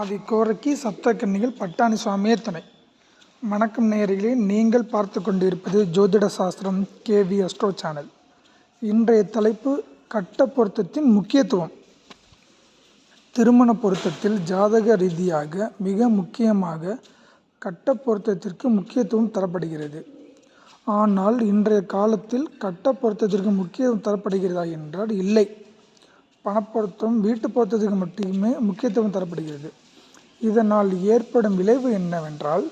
ஆதி கோரக்கி சப்தக்கன்னிகள் பட்டாணி சுவாமியே துணை. வணக்கம் நேயர்களே நீங்கள் பார்த்து கொண்டிருப்பது ஜோதிட சாஸ்திரம் கேவி அஸ்ட்ரோ சேனல். இன்றைய தலைப்பு கட்ட பொருத்தத்தின் முக்கியத்துவம். திருமண பொருத்தத்தில் ஜாதக ரீதியாக மிக முக்கியமாக கட்ட பொருத்தத்திற்கு முக்கியத்துவம் தரப்படுகிறது. ஆனால் இன்றைய காலத்தில் கட்ட பொருத்தத்திற்கு முக்கியத்துவம் தரப்படுகிறதா என்றால் இல்லை. பணப்பொருத்தம் வீட்டு பொருத்தத்துக்கு மட்டுமே முக்கியத்துவம் தரப்படுகிறது. இதனால் ஏற்படும் விளைவு என்னவென்றால்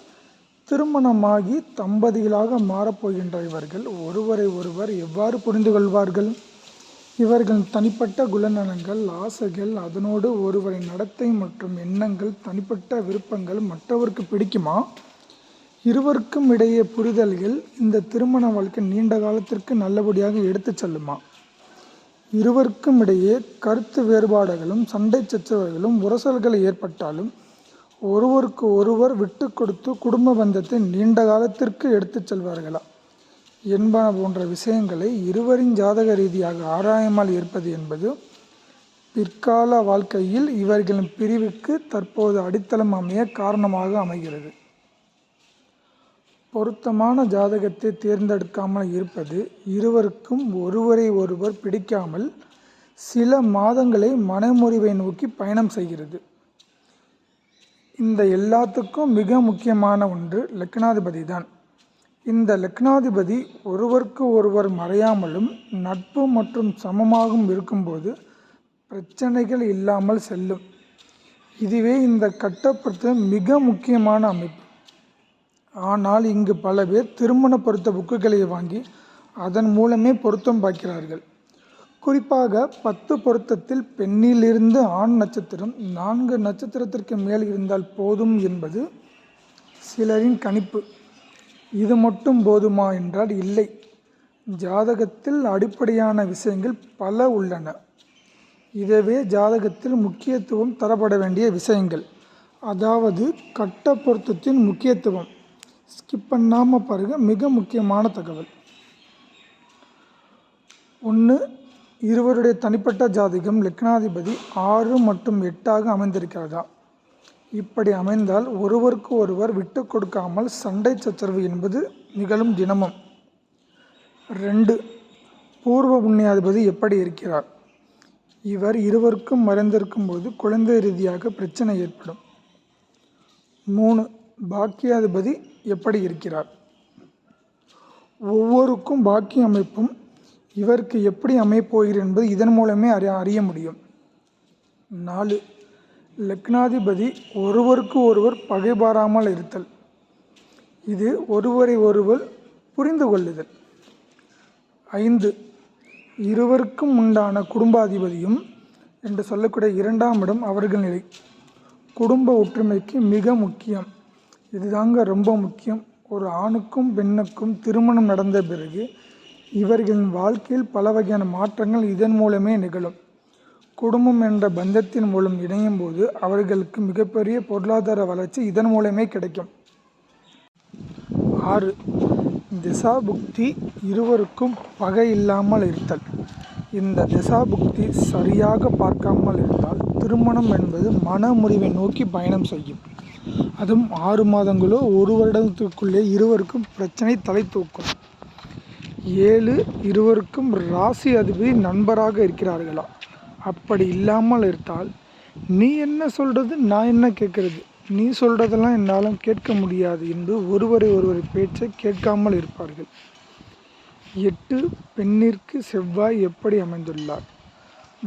திருமணமாகி தம்பதிகளாக மாறப்போகின்ற இவர்கள் ஒருவரை ஒருவர் எவ்வாறு புரிந்து கொள்வார்கள்? இவர்களின் தனிப்பட்ட குணநலங்கள் ஆசைகள் அதனோடு ஒருவரின் நடத்தை மற்றும் எண்ணங்கள் தனிப்பட்ட விருப்பங்கள் மற்றவருக்கு பிடிக்குமா? இருவருக்கும் இடையே புரிதல்கள் இந்த திருமண வாழ்க்கை நீண்ட காலத்திற்கு நல்லபடியாக எடுத்துச் செல்லுமா? இருவருக்கும் இடையே கருத்து வேறுபாடுகளும் சண்டை சச்சரவுகளும் உரசல்கள் ஏற்பட்டாலும் ஒருவருக்கு ஒருவர் விட்டு கொடுத்து குடும்ப பந்தத்தை நீண்ட காலத்திற்கு எடுத்துச் செல்வார்களா? என்பன போன்ற விஷயங்களை இருவரின் ஜாதக ரீதியாக ஆராயாமல் இருப்பது என்பது பிற்கால வாழ்க்கையில் இவர்களின் பிரிவுக்கு தற்போது அடித்தளம் அமைய காரணமாக அமைகிறது. பொருத்தமான ஜாதகத்தை தேர்ந்தெடுக்காமல் இருப்பது இருவருக்கும் ஒருவரை ஒருவர் பிடிக்காமல் சில மாதங்களை மனமுறிவை நோக்கி பயணம் செய்கிறது. இந்த எல்லாத்துக்கும் மிக முக்கியமான ஒன்று லக்னாதிபதி தான் இந்த லக்னாதிபதி ஒருவருக்கு ஒருவர் மறையாமலும் நட்பு மற்றும் சமமாகவும் இருக்கும்போது பிரச்சனைகள் இல்லாமல் செல்லும். இதுவே இந்த கட்டப்படுத்த மிக முக்கியமான அமைப்பு. ஆனால் இங்கு பல பேர் திருமண பொருத்த புக்குகளை வாங்கி அதன் மூலமே பொருத்தம் பார்க்கிறார்கள். குறிப்பாக பத்து பொருத்தத்தில் பெண்ணிலிருந்து ஆண் நட்சத்திரம் நான்கு நட்சத்திரத்திற்கு மேல் இருந்தால் போதும் என்பது சிலரின் கணிப்பு. இது மட்டும் போதுமா என்றால் இல்லை. ஜாதகத்தில் அடிப்படையான விஷயங்கள் பல உள்ளன. இதுவே ஜாதகத்தில் முக்கியத்துவம் தரப்பட வேண்டிய விஷயங்கள். அதாவது கட்ட பொருத்தத்தின் முக்கியத்துவம். ஸ்கிப் பண்ணாமல் பாருங்கள் மிக முக்கியமான தகவல். ஒன்று இருவருடைய தனிப்பட்ட ஜாதகம் லக்னாதிபதி ஆறு மற்றும் எட்டாக அமைந்திருக்கிறதா? இப்படி அமைந்தால் ஒருவருக்கு ஒருவர் விட்டு கொடுக்காமல் சண்டை சச்சரவு என்பது நிகழும் தினமும். ரெண்டு பூர்வ புண்ணியாதிபதி எப்படி இருக்கிறார்? இவர் இருவருக்கும் மறைந்திருக்கும் போது குழந்தை ரீதியாக பிரச்சனை ஏற்படும். மூணு பாக்கியாதிபதி எப்படி இருக்கிறார்? ஒவ்வொருக்கும் பாக்கிய அமைப்பும் இவருக்கு எப்படி அமையப்போகிறது என்பது இதன் மூலமே அறிய அறிய முடியும். நாலு. லக்னாதிபதி ஒருவருக்கு ஒருவர் பகைபாராமல் இருத்தல். இது ஒருவரை ஒருவர் புரிந்து கொள்ளுதல். ஐந்து. இருவருக்கும் உண்டான குடும்பாதிபதியும் என்று சொல்லக்கூடிய இரண்டாம் இடம் அவர்கள் நிலை. குடும்ப ஒற்றுமைக்கு மிக முக்கியம். இதுதாங்க ரொம்ப முக்கியம். ஒரு ஆணுக்கும் பெண்ணுக்கும் திருமணம் நடந்த பிறகு இவர்களின் வாழ்க்கையில் பல வகையான மாற்றங்கள் இதன் மூலமே நிகழும். குடும்பம் என்ற பந்தத்தின் மூலம் இணையும் போது அவர்களுக்கு மிகப்பெரிய பொருளாதார வளர்ச்சி இதன் மூலமே கிடைக்கும். ஆறு. திசாபுக்தி இருவருக்கும் பகை இல்லாமல் இருத்தல். இந்த திசாபுக்தி சரியாக பார்க்காமல் இருந்தால் திருமணம் என்பது மன முறிவை நோக்கி பயணம் செய்யும். அதுவும் ஆறு மாதங்களோ ஒரு வருடத்துக்குள்ளே இருவருக்கும் பிரச்சனை தலை தூக்கும். ஏழு இருவருக்கும் ராசி அதிபதி நண்பராக இருக்கிறார்களா? அப்படி இல்லாமல் இருந்தால் நீ என்ன சொல்கிறது நான் என்ன கேட்குறது? நீ சொல்கிறதெல்லாம் என்னாலும் கேட்க முடியாது என்று ஒருவரை ஒருவர் பேச்சை கேட்காமல் இருப்பார்கள். எட்டு பெண்ணிற்கு செவ்வாய் எப்படி அமைந்துள்ளார்?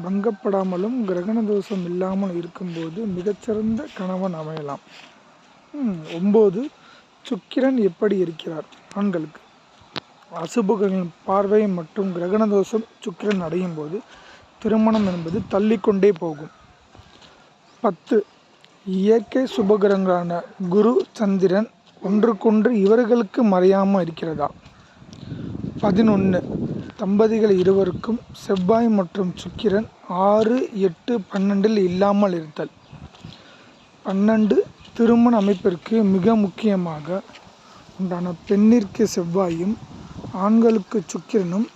பங்கப்படாமலும் கிரகண தோஷம் இல்லாமல் இருக்கும்போது மிகச்சிறந்த கணவன் அமையலாம். ஒம்பது சுக்கிரன் எப்படி இருக்கிறார்? ஆண்களுக்கு அசுபகளின் பார்வை மற்றும் கிரகண தோஷம் சுக்கிரன் அடையும் போது திருமணம் என்பது தள்ளிக்கொண்டே போகும். பத்து இயற்கை சுபகிரகங்களான குரு சந்திரன் ஒன்றுக்கொன்று இவர்களுக்கு மறையாமல் இருக்கிறதா? பதினொன்று தம்பதிகள் இருவருக்கும் செவ்வாய் மற்றும் சுக்கிரன் ஆறு எட்டு பன்னெண்டில் இல்லாமல் இருத்தல். பன்னெண்டு திருமண அமைப்பிற்கு மிக முக்கியமாக உண்டான பெண்ணிற்கு செவ்வாயும் ஆண்களுக்கு சுக்கிரனும்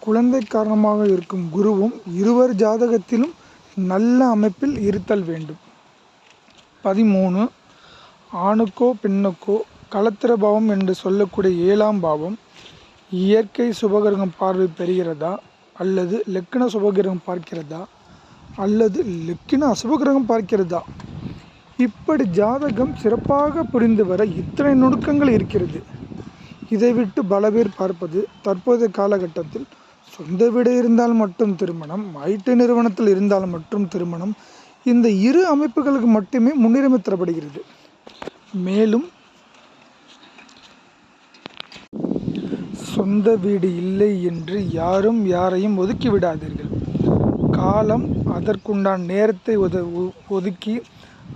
குழந்தை காரணமாக இருக்கும் குருவும் இருவர் ஜாதகத்திலும் நல்ல அமைப்பில் இருத்தல் வேண்டும். பதிமூணு ஆணுக்கோ பெண்ணுக்கோ கலத்திரபாவம் என்று சொல்லக்கூடிய ஏழாம் பாவம் இயற்கை சுபகிரகம் பார்வை பெறுகிறதா அல்லது லெக்கண சுபகிரகம் பார்க்கிறதா அல்லது லெக்கின அசுபகிரகம் பார்க்கிறதா? இப்படி ஜாதகம் சிறப்பாக புரிந்து வர இத்தனை நுணுக்கங்கள் இருக்கிறது. இதை விட்டு பல பேர் பார்ப்பது தற்போதைய காலகட்டத்தில் சொந்த வீடு இருந்தால் மட்டும் திருமணம் ஐடி நிறுவனத்தில் இருந்தால் மட்டும் திருமணம் இந்த இரு அமைப்புகளுக்கு மட்டுமே முன்னுரிமை தரப்படுகிறது மேலும் சொந்த வீடு இல்லை என்று யாரும் யாரையும் ஒதுக்கி விடாதீர்கள். காலம் அதற்குண்டான நேரத்தை ஒத ஒ- ஒதுக்கி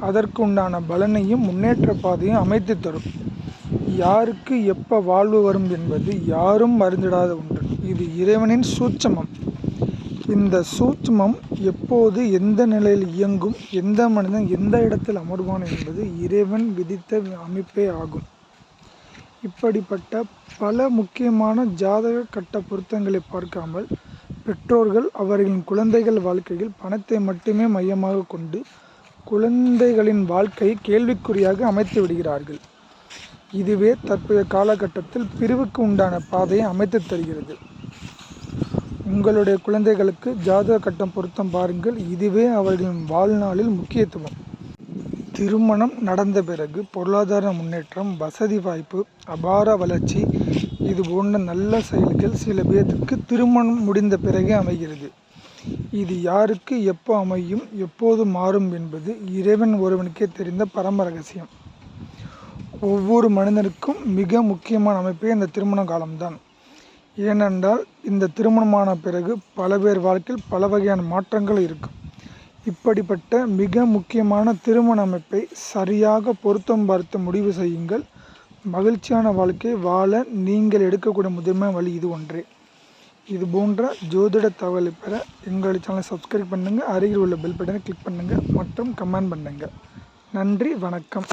அதற்குண்டான பலனையும் முன்னேற்ற பாதையும் அமைத்து தரும். யாருக்கு எப்போ வாழ்வு வரும் என்பது யாரும் அறிந்திடாத ஒன்று. இது இறைவனின் சூட்சமம். இந்த சூட்சமம் எப்போது எந்த நிலையில் இயங்கும் எந்த மனிதன் எந்த இடத்தில் அமர்வான் என்பது இறைவன் விதித்த அமைப்பே ஆகும். இப்படிப்பட்ட பல முக்கியமான ஜாதக கட்ட பொருத்தங்களை பார்க்காமல் பெற்றோர்கள் அவர்களின் குழந்தைகள் வாழ்க்கையில் பணத்தை மட்டுமே மையமாக கொண்டு குழந்தைகளின் வாழ்க்கையை கேள்விக்குறியாக அமைத்து விடுகிறார்கள். இதுவே தற்போதைய காலகட்டத்தில் பிரிவுக்கு உண்டான பாதையை அமைத்து தருகிறது. உங்களுடைய குழந்தைகளுக்கு ஜாதக கட்டம் பொருத்தம் பாருங்கள். இதுவே அவர்களின் வாழ்நாளில் முக்கியத்துவம். திருமணம் நடந்த பிறகு பொருளாதார முன்னேற்றம் வசதி வாய்ப்பு அபார வளர்ச்சி இது போன்ற நல்ல செயல்கள் சில பேர்த்துக்கு திருமணம் முடிந்த பிறகே அமைகிறது. இது யாருக்கு எப்போ அமையும் எப்போது மாறும் என்பது இறைவன் ஒருவனுக்கே தெரிந்த பரம ரகசியம். ஒவ்வொரு மனிதனுக்கும் மிக முக்கியமான அமைப்பே இந்த திருமண காலம்தான். ஏனென்றால் இந்த திருமணமான பிறகு பல பேர் வாழ்க்கையில் பல வகையான மாற்றங்கள் இருக்கும். இப்படிப்பட்ட மிக முக்கியமான திருமண அமைப்பை சரியாக பொருத்தம் பார்த்து முடிவு செய்யுங்கள். மகிழ்ச்சியான வாழ்க்கை வாழ நீங்கள் எடுக்கக்கூடிய முதன்மை வழி இது ஒன்றே. இது போன்ற ஜோதிட தகவலை பெற எங்களுடைய சேனலை சப்ஸ்கிரைப் பண்ணுங்கள் அருகில் உள்ள பெல் பட்டனை கிளிக் பண்ணுங்கள் மற்றும் கமெண்ட் பண்ணுங்கள் நன்றி வணக்கம்.